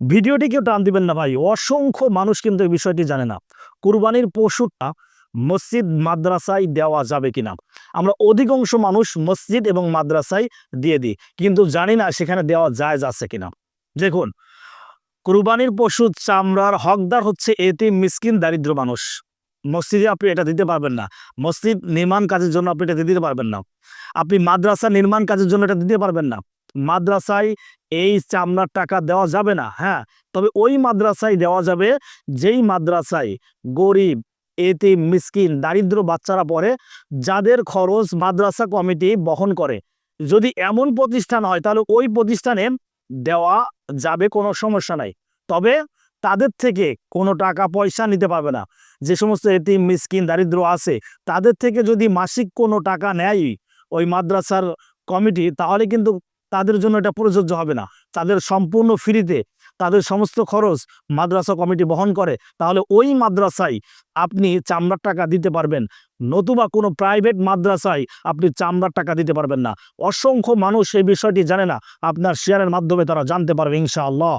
ভিডিওটি কেউ টান দিবেন না ভাই। অসংখ্য মানুষ কিন্তু এই বিষয়টি জানে না। কুরবানির পশুটা মসজিদ, মাদ্রাসায় দেওয়া যাবে কিনা। আমরা অধিকাংশ মানুষ মসজিদ এবং মাদ্রাসায় দিয়ে দিই, কিন্তু জানি না সেখানে দেওয়া জায়জ আছে কিনা। দেখুন, কুরবানির পশু চামড়ার হকদার হচ্ছে এটি মিসকিন, দারিদ্র মানুষ। মসজিদে আপনি এটা দিতে পারবেন না। মসজিদ নির্মাণ কাজের জন্য আপনি এটা দিতে পারবেন না। আপনি মাদ্রাসা নির্মাণ কাজের জন্য এটা দিতে পারবেন না। মাদ্রাসায় এই চামড়ার টাকা দেওয়া যাবে না হ্যাঁ? তবে ওই মাদ্রাসায় দেওয়া যাবে যেই মাদ্রাসায় গরিব এতে মিসকিন, দারিদ্র বাচ্চারা পড়ে, যাদের খরচ মাদ্রাসা কমিটি বহন করে। যদি এমন প্রতিষ্ঠান হয়, তাহলে ওই প্রতিষ্ঠানে দেওয়া যাবে, কোনো সমস্যা নাই। তবে তাদের থেকে কোনো টাকা পয়সা নিতে পারবে না। যে সমস্ত এতিম, মিসকিন, দারিদ্র আছে, তাদের থেকে যদি মাসিক কোনো টাকা নেয় ওই মাদ্রাসার কমিটি, তাহলে কিন্তু তাদের জন্য এটা প্রযোজ্য হবে না। তাদের সম্পূর্ণ ফ্রিতে তাদের সমস্ত খরচ মাদ্রাসা কমিটি বহন করে, তাহলে ওই মাদ্রাসায় আপনি চামড়ার টাকা দিতে পারবেন। নতুবা কোনো প্রাইভেট মাদ্রাসায় আপনি চামড়ার টাকা দিতে পারবেন না। অসংখ্য মানুষ এই বিষয়টি জানে না। আপনার শেয়ারের মাধ্যমে তারা জানতে পারবে, ইনশাআল্লাহ।